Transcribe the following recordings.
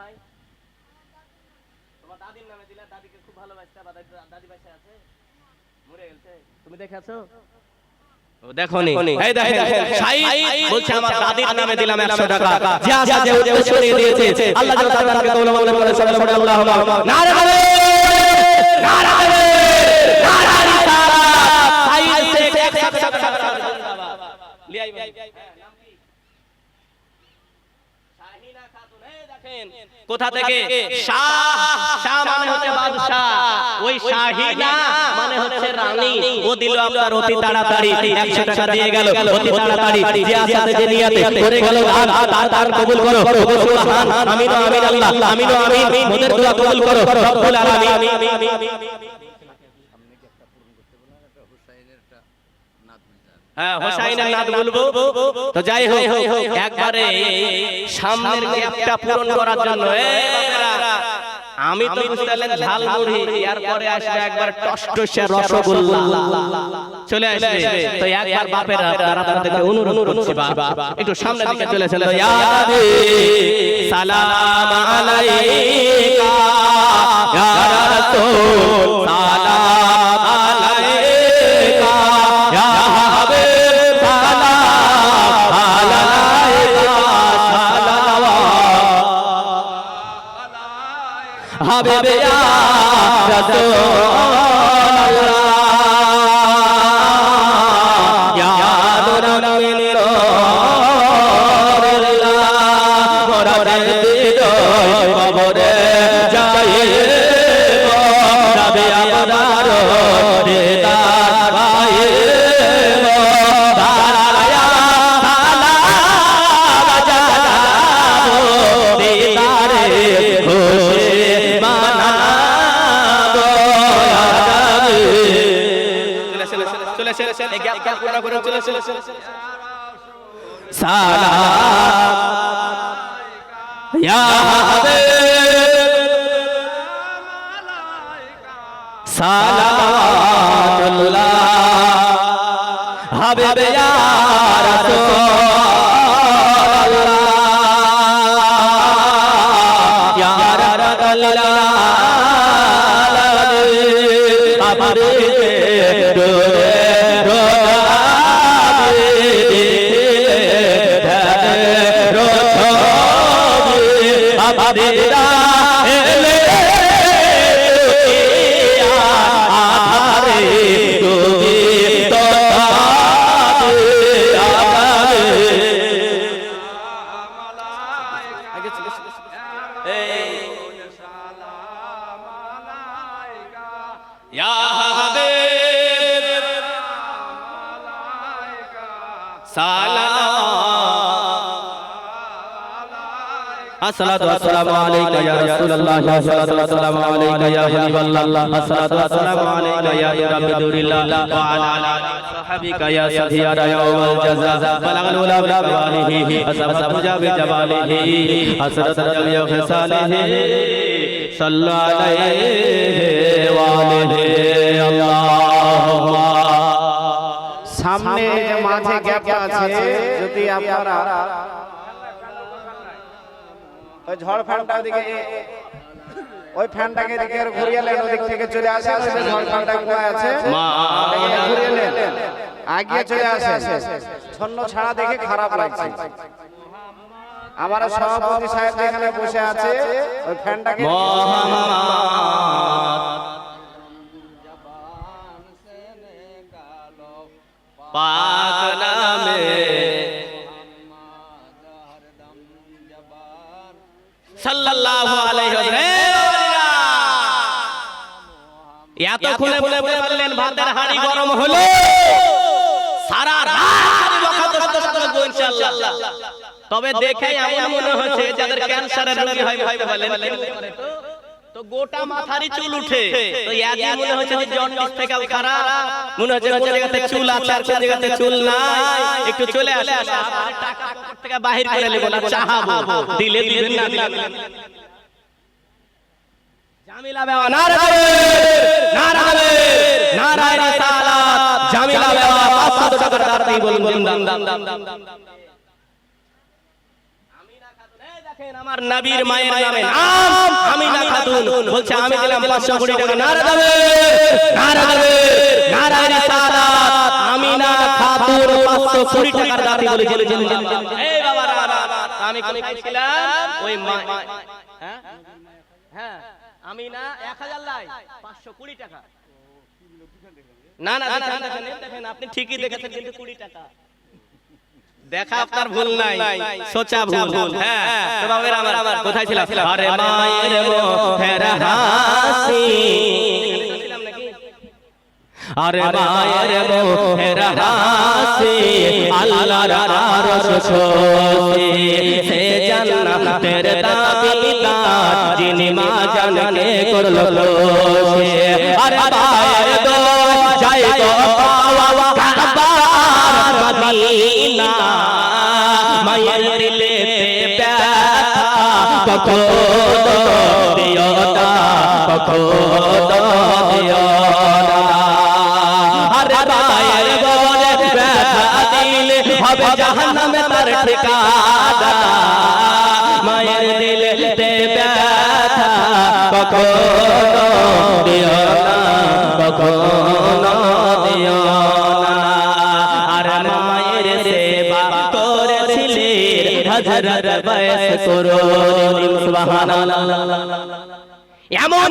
ভাই তোমার দাদির নামে দিলা দাদিকে খুব ভালোবাসতে বা দাদি- দাদি বাসা আছে মরে গেছে তুমি দেখেছ দেখো নি এই দেখেন শাহিদ বলছে আমার দাদির নামে দিলাম 100 টাকা যা যা যে উদ্দেশ্য নিয়ে দিয়েছে আল্লাহ যেন তার কবুল করে নারে নারে নারে শাহিদ শেখ একসাথে জিন্দাবাদ লিয়াই ভাই শাহিনা খাতুন এই দেখেন কোথা থেকে? মানে মানে অতি তাড়াতাড়ি। 100 টাকা দিয়ে গেল। অতি তাড়াতাড়ি। আর তার তার কবুল করো। ও সুবহান আমিন আমিন রব্বুল আলামিন। হ্যাঁ হোসাইনের নাদ বলব। তো যাই হোক একবারে সামনের গ্যাপটা পূরণ করার জন্য। আমি তো বুঝতে ঝাল মুড়ি এরপরে আসবে একবার টসটসে রসগোল্লা। চলে আসবে। তো একবার বাপের আপনারা আপনাদেরকে অনুরোধ করছি বাবা একটু সামনের দিকে চলে চলে ইয়া নবী, সালাম আলাইকা। ইয়া রাসূল হাবিব ইয়া রাসূলুল্লাহ সালাম ইয়া সালাতুল্লাহ হাবিব ইয়া রাসূলুল্লাহ ইয়া ইয়া ইয়া ইয়া ইয়া ইয়াহসালিহি সামনে মাঝে গ্যাপ আছে, যদি আপনারা ওই ঝড় ফ্যানটা দিকে ওই ফ্যানটাকে দিকে ঘুরিয়ে নেন, ওদিক থেকে চলে আসে ওই ঝড় ফ্যানটা কোথায় আছে? ঘুরিয়ে নেন। আগিয়ে চলে আসে ছন্ন ছাড়া দেখে খারাপ লাগছে। আমার সভাপতি সাহেব এখানে বসে আছে ওই ফ্যানটাকে পাক সাল্লাল্লাহু আলাইহি এত খুলে বলে বললেন ভাতের হাড়ি গরম হলো। সারা রাত ইনশাআল্লাহ। তবে দেখে এমন মনে হচ্ছে যাদের ক্যান্সারের রোগী হয় ভাই বলেন তো গোটা মাথারই চুল উঠে তো ইয়াদি মনে হচ্ছে যে জন্ডিস থেকেও খারাপ মনে হচ্ছে কোন জায়গাতে চুল আছে আর কোন জায়গাতে চুল নাই একটু চলে আসে টাকা থেকে বাহির করে নেব না চাহাবো দিলে দিবেন না জামিলা বেওয়া নারে নারে নারে রিসালাত জামিলা বেওয়া 500 টাকার দাঁড়াতেই বলুন দাম দাম দাম দাম দেখেন আমার নবীর মায়ের নামে। নাম আমিনা খাতুন। বলছে আমি দিলাম 500 কোটি টাকা। নারা দেবে নারা দেবে নারা রিসালাত আমিনা খাতুন 500 কোটি টাকার দাবি বলেছিল এই বাবা রা, রা, রা, আমি কোন ছিলাম ওই মা হ্যাঁ? হ্যাঁ আমিনা 1000 লাই 500 টাকা। না না দেখেন দেখেন দেখেন আপনি ঠিকই দেখেছেন কিন্তু 20 টাকা। দেখা আপনার ভুল নাই। সোচা ভুল। হ্যাঁ। তো বাবের আমার আমার কোথায় ছিলাম? আরে মায়ের মোহের হাসি। আরে মায়ের মোহের হাসি। আল্লাহর আরশ ছোঁয়ে সে জান্নাতের দাবিদার যিনি মা জানকে করল আরে মায়ের কখনো দিও না কখনো দিও না আরে মায়ের বলে ব্যথা দিলে হবে জাহান্নামে তার ঠিকানা মায়ের দিলে ব্যথা কখনো দিও না কখনো দিও হাজার বয়স করো সুবহানাল্লাহ। এমন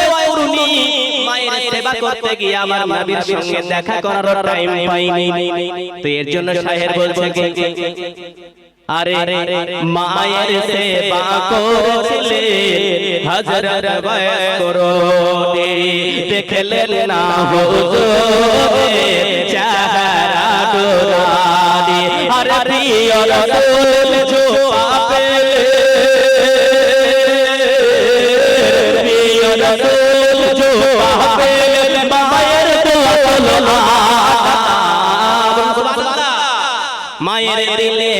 ওয়াইকুরুনি দেখা করার তো এর জন্য বলছে, আরে মায়ের সেবা করেছিলে, হযরত বয়স করোনি দেখলেন না হুজুর আর প্রিয় রাসূল জো পাবে প্রিয় রাসূল জো পাবে মায়ের দোয়া মায়ের দিলে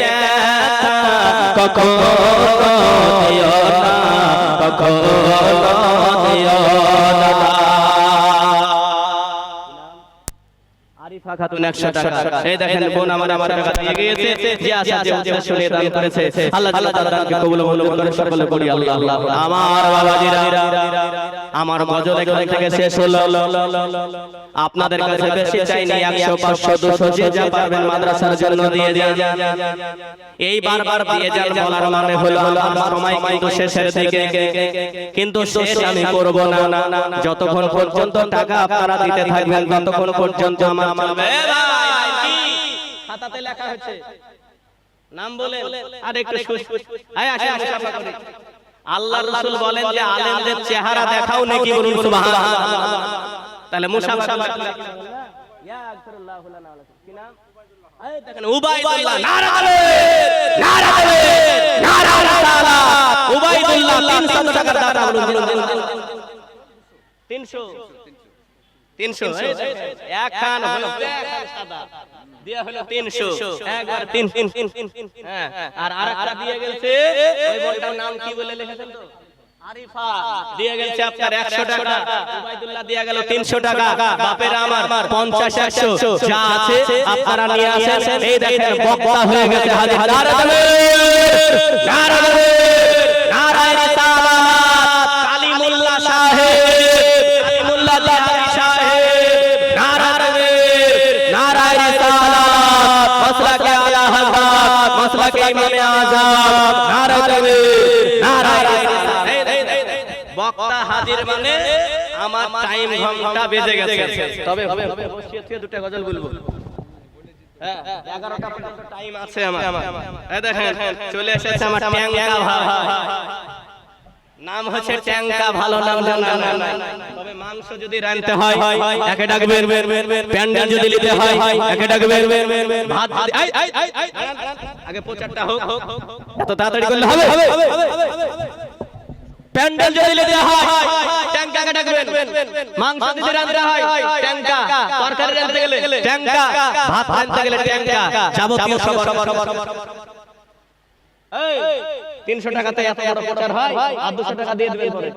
ব্যথা কখনো দিও কখনো দিও আরিফা খাতুন 100 টাকা। এই দেখেন বোন আমার আমার টাকা দিয়ে গিয়েছে যে আশা যে উদ্দেশ্য নিয়ে দান করেছে। আল্লাহ আল্লাহ তাআলা দানকে কবুল মঞ্জুর করে সকলে করি আল্লাহ আল্লাহ আমার বাবাজিরা আমার গজল এখান থেকে শেষ হলো। আপনাদের কাছে বেশি চাইনি 100 500 200 যে যা পারবেন মাদ্রাসার জন্য দিয়ে এই বারবার দিয়ে যান বলার মানে হলো আমার সময় কিন্তু শেষের দিকে। কিন্তু শেষ আমি করব না। যতক্ষণ পর্যন্ত টাকা আপনারা দিতে থাকবেন ততক্ষণ পর্যন্ত আমার? খাতাতে লেখা হচ্ছে নাম বলে আর একটু আয় আসেন মুসাফা করি। আল্লাহ রাসূল বলেন যে আলেমদের চেহারা দেখাও নাকি বলুন সুবহানাল্লাহ? তাহলে মুসাফা ইয়া আকফিরুল্লাহু লানা কি নাম? দেখেন উবাইদুল্লাহ নারা নারা নারা রিসালাত উবাইদুল্লাহ 300 টাকার দাতা বলুন বলুন বলুন। 300 তিনশো একখান হলো। সাদা। দিয়া হলো তিনশো একবার তিন তিন তিন তিন তিন হ্যাঁ আর আরেকটা দিয়ে গেছে। ওই বোনটার নাম কি বলে লিখেছেন তো? আরিফা। দিয়ে গেছে আপনার একশো টাকা। উবাইদুল্লাহ দিয়ে গেল তিনশো টাকা। বাপের আমার পঞ্চাশ একশো। যা আছে আপনারা নিয়ে আসেন। এই দেখেন বক্তা হয়ে গেছে হাজির। নারায়ণ নারায়ণ নারায়ণ মাসলাকে ইমামে আযম নারায়ণ নারায়ণ বক্তা হাজির মানে আমার টাইম ঘণ্টা বেজে গেছে। তবে বসিয়ে থেকে দুটো গজল বলব। হ্যাঁ, এগারোটা পর্যন্ত টাইম আছে আমার। দেখেন চলে এসেছে আমার ট্যাঙ্কা ভাই। নাম হচ্ছে ট্যাঙ্কা ভালো নাম জানা নাই তবে মাংস যদি রানতে হয় একে ডাকবেন প্যান্ডেল যদি নিতে হয় একে ডাকবেন ভাত আগে প্রচারটা হোক এত তাড়াতাড়ি করলে হবে প্যান্ডেল যদি নিতে হয় ডাকবেন মাংস যদি রানতে হয় ট্যাঙ্কা তরকারি রানতে গেলে ট্যাঙ্কা ভাত রানতে গেলে ট্যাঙ্কা যাবতীয় সব তিনশো টাকাতে এত বড় প্রচার হয় আর দুশো টাকা দিয়ে পরে।